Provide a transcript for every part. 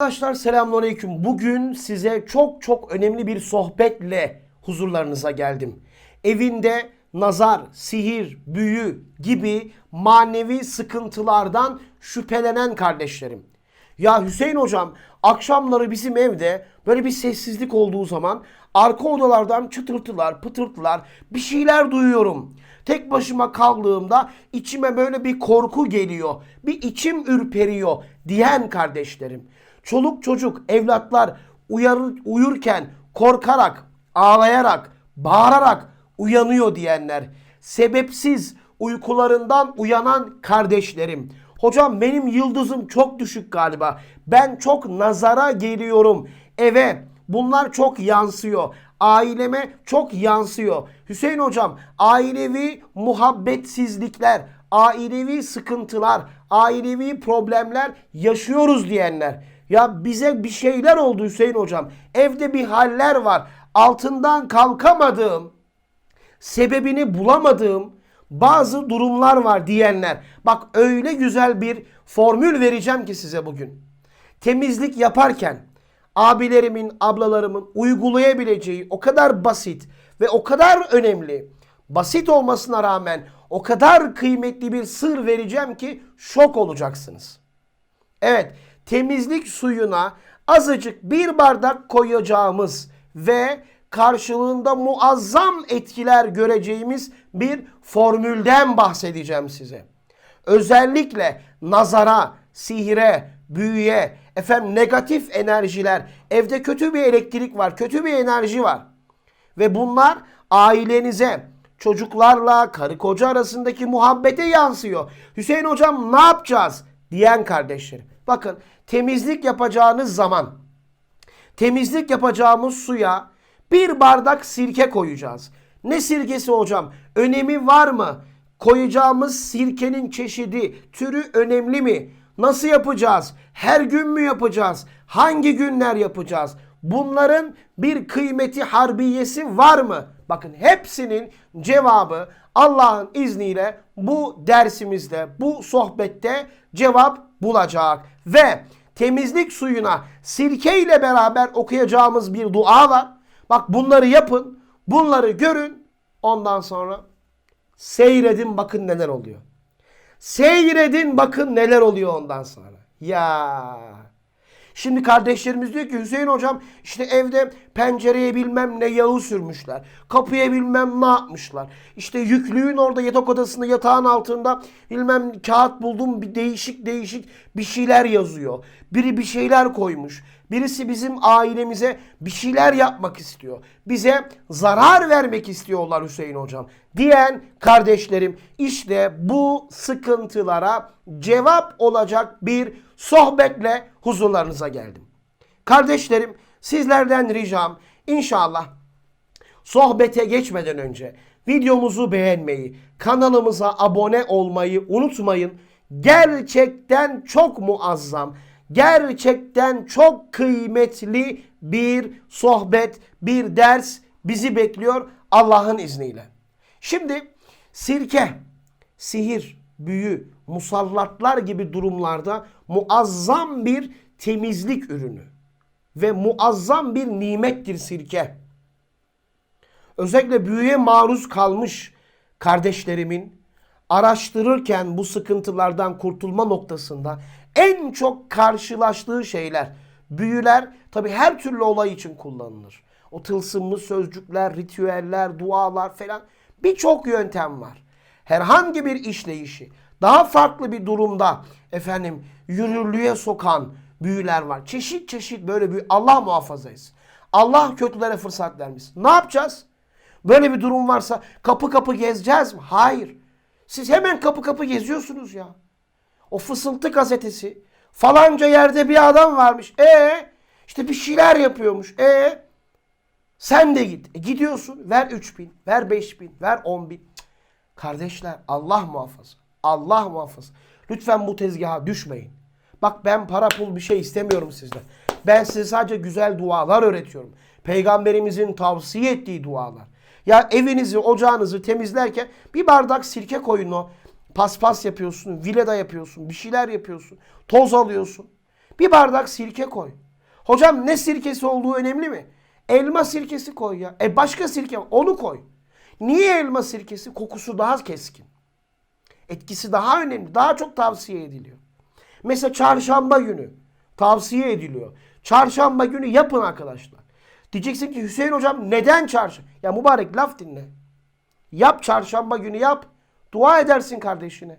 Arkadaşlar selamünaleyküm. Bugün size çok çok önemli bir sohbetle huzurlarınıza geldim. Evinde nazar, sihir, büyü gibi manevi sıkıntılardan şüphelenen kardeşlerim. Ya Hüseyin hocam akşamları bizim evde böyle bir sessizlik olduğu zaman arka odalardan çıtırtılar, pıtırtılar bir şeyler duyuyorum. Tek başıma kaldığımda içime böyle bir korku geliyor. Bir içim ürperiyor diyen kardeşlerim. Çoluk çocuk, evlatlar uyar, uyurken korkarak, ağlayarak, bağırarak uyanıyor diyenler. Sebepsiz uykularından uyanan kardeşlerim. Hocam benim yıldızım çok düşük galiba. Ben çok nazara geliyorum. Eve bunlar çok yansıyor. Aileme çok yansıyor. Hüseyin hocam ailevi muhabbetsizlikler, ailevi sıkıntılar, ailevi problemler yaşıyoruz diyenler. Ya bize bir şeyler oldu Hüseyin hocam. Evde bir haller var. Altından kalkamadığım, sebebini bulamadığım bazı durumlar var diyenler. Bak öyle güzel bir formül vereceğim ki size bugün. Temizlik yaparken abilerimin, ablalarımın uygulayabileceği o kadar basit ve o kadar önemli, basit olmasına rağmen o kadar kıymetli bir sır vereceğim ki şok olacaksınız. Evet, temizlik suyuna azıcık bir bardak koyacağımız ve karşılığında muazzam etkiler göreceğimiz bir formülden bahsedeceğim size. Özellikle nazara, sihire, büyüye, efendim negatif enerjiler, evde kötü bir elektrik var, kötü bir enerji var. Ve bunlar ailenize, çocuklarla, karı koca arasındaki muhabbete yansıyor. Hüseyin hocam ne yapacağız? diyen kardeşlerim. Bakın temizlik yapacağınız zaman temizlik yapacağımız suya bir bardak sirke koyacağız. Ne sirkesi hocam? Önemi var mı? Koyacağımız sirkenin çeşidi, türü önemli mi? Nasıl yapacağız? Her gün mü yapacağız? Hangi günler yapacağız? Bunların bir kıymeti harbiyesi var mı? Bakın hepsinin cevabı Allah'ın izniyle bu dersimizde, bu sohbette cevap bulacak. Ve temizlik suyuna sirke ile beraber okuyacağımız bir dua var. Bak bunları yapın, bunları görün. Ondan sonra seyredin bakın neler oluyor. Seyredin bakın neler oluyor ondan sonra. Ya. Şimdi kardeşlerimiz diyor ki Hüseyin hocam işte evde pencereye bilmem ne yağı sürmüşler. Kapıya bilmem ne yapmışlar. İşte yüklüğün orada yatak odasında yatağın altında bilmem kağıt buldum bir değişik değişik bir şeyler yazıyor. Biri bir şeyler koymuş. Birisi bizim ailemize bir şeyler yapmak istiyor. Bize zarar vermek istiyorlar Hüseyin hocam. Diyen kardeşlerim işte bu sıkıntılara cevap olacak bir sohbetle huzurlarınıza geldim. Kardeşlerim sizlerden ricam inşallah sohbete geçmeden önce videomuzu beğenmeyi, kanalımıza abone olmayı unutmayın. Gerçekten çok muazzam, gerçekten çok kıymetli bir sohbet, bir ders bizi bekliyor Allah'ın izniyle. Şimdi sirke, sihir, büyü, musallatlar gibi durumlarda muazzam bir temizlik ürünü ve muazzam bir nimettir sirke. Özellikle büyüye maruz kalmış kardeşlerimin araştırırken bu sıkıntılardan kurtulma noktasında en çok karşılaştığı şeyler büyüler tabi her türlü olay için kullanılır. O tılsımlı sözcükler, ritüeller, dualar falan birçok yöntem var. Herhangi bir işleyişi daha farklı bir durumda efendim yürürlüğe sokan büyüler var. Çeşit çeşit böyle büyü Allah muhafaza etsin. Allah kötülere fırsat vermesin. Ne yapacağız? Böyle bir durum varsa kapı kapı gezeceğiz mi? Hayır. Siz hemen kapı kapı geziyorsunuz ya. O fısıltı gazetesi. Falanca yerde bir adam varmış. E işte bir şeyler yapıyormuş. E sen de git. E, gidiyorsun. Ver 3 bin. Ver 5 bin. Ver 10 bin. Kardeşler Allah muhafaza. Allah muhafaza. Lütfen bu tezgaha düşmeyin. Bak ben para pul bir şey istemiyorum sizden. Ben size sadece güzel dualar öğretiyorum. Peygamberimizin tavsiye ettiği dualar. Ya evinizi, ocağınızı temizlerken bir bardak sirke koyun o. Paspas yapıyorsun, vileda yapıyorsun, bir şeyler yapıyorsun. Toz alıyorsun. Bir bardak sirke koy. Hocam ne sirkesi olduğu önemli mi? Elma sirkesi koy ya. E başka sirke onu koy. Niye elma sirkesi? Kokusu daha keskin. Etkisi daha önemli. Daha çok tavsiye ediliyor. Mesela çarşamba günü tavsiye ediliyor. Çarşamba günü yapın arkadaşlar. Diyeceksin ki Hüseyin hocam neden çarşamba? Ya mübarek laf dinle. Yap çarşamba günü yap. Dua edersin kardeşine.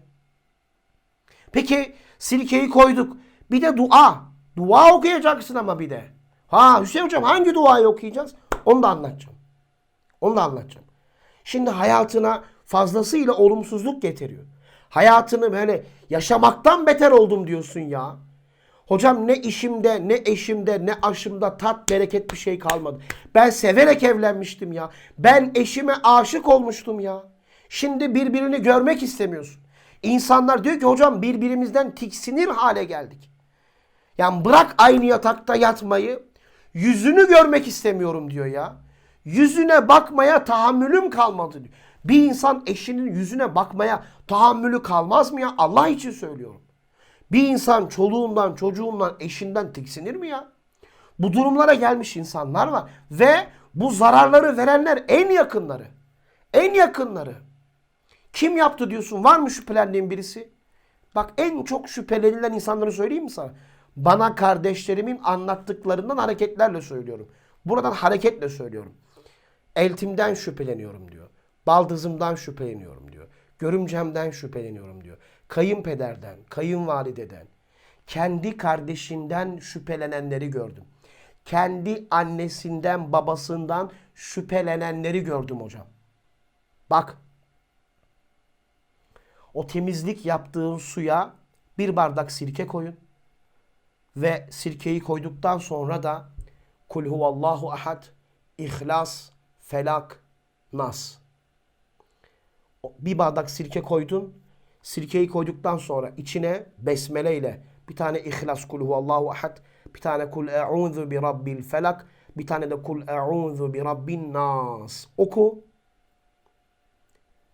Peki sirkeyi koyduk. Bir de dua. Dua okuyacaksın ama bir de. Ha Hüseyin hocam hangi duayı okuyacağız? Onu da anlatacağım. Onu da anlatacağım. Şimdi hayatına fazlasıyla olumsuzluk getiriyor. Hayatını böyle yaşamaktan beter oldum diyorsun ya. Hocam ne işimde, ne eşimde, ne aşımda tat, bereket bir şey kalmadı. Ben severek evlenmiştim ya. Ben eşime aşık olmuştum ya. Şimdi birbirini görmek istemiyorsun. İnsanlar diyor ki hocam birbirimizden tiksinir hale geldik. Yani bırak aynı yatakta yatmayı, yüzünü görmek istemiyorum diyor ya. Yüzüne bakmaya tahammülüm kalmadı diyor. Bir insan eşinin yüzüne bakmaya tahammülü kalmaz mı ya? Allah için söylüyorum. Bir insan çoluğundan, çocuğundan, eşinden tiksinir mi ya? Bu durumlara gelmiş insanlar var. Ve bu zararları verenler en yakınları. En yakınları. Kim yaptı diyorsun? Var mı şüphelendiğin birisi? Bak en çok şüphelenilen insanları söyleyeyim mi sana? Bana kardeşlerimin anlattıklarından hareketlerle söylüyorum. Buradan hareketle söylüyorum. Eltimden şüpheleniyorum diyor. Baldızımdan şüpheleniyorum diyor. Görümcemden şüpheleniyorum diyor. Kayınpederden, kayınvalideden, kendi kardeşinden şüphelenenleri gördüm. Kendi annesinden, babasından şüphelenenleri gördüm hocam. Bak. O temizlik yaptığın suya bir bardak sirke koyun. Ve sirkeyi koyduktan sonra da Kul huvallahu ahad, İhlas, Felak, Nas. Bir bardak sirke koydun. Sirkeyi koyduktan sonra içine besmele ile bir tane İhlas Kul huvallahu ahad, bir tane Kul e'udhu bi rabbil felak, bir tane de Kul e'udhu bi rabbin nas. Oku.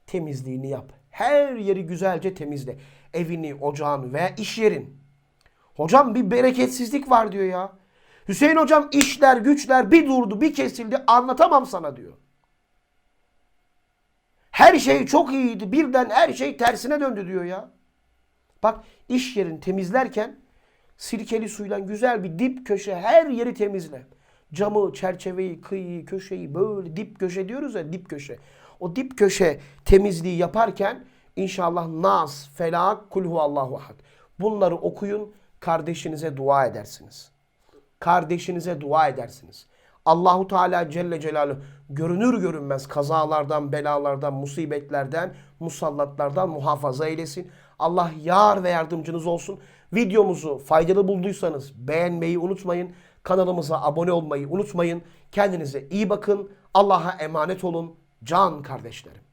Temizliğini yap. Her yeri güzelce temizle. Evini, ocağını veya iş yerin. Hocam bir bereketsizlik var diyor ya. Hüseyin hocam işler güçler bir durdu bir kesildi anlatamam sana diyor. Her şey çok iyiydi birden her şey tersine döndü diyor ya. Bak iş yerini temizlerken sirkeli suyla güzel bir dip köşe her yeri temizle. Camı, çerçeveyi, kıyıyı, köşeyi böyle dip köşe diyoruz ya dip köşe. O dip köşe temizliği yaparken inşallah Nas, Felak, Kul huvallahu ahad. Bunları okuyun kardeşinize dua edersiniz. Kardeşinize dua edersiniz. Allahu Teala Celle Celaluhu görünür görünmez kazalardan, belalardan, musibetlerden, musallatlardan muhafaza eylesin. Allah yar ve yardımcınız olsun. Videomuzu faydalı bulduysanız beğenmeyi unutmayın. Kanalımıza abone olmayı unutmayın. Kendinize iyi bakın. Allah'a emanet olun. Can kardeşlerim.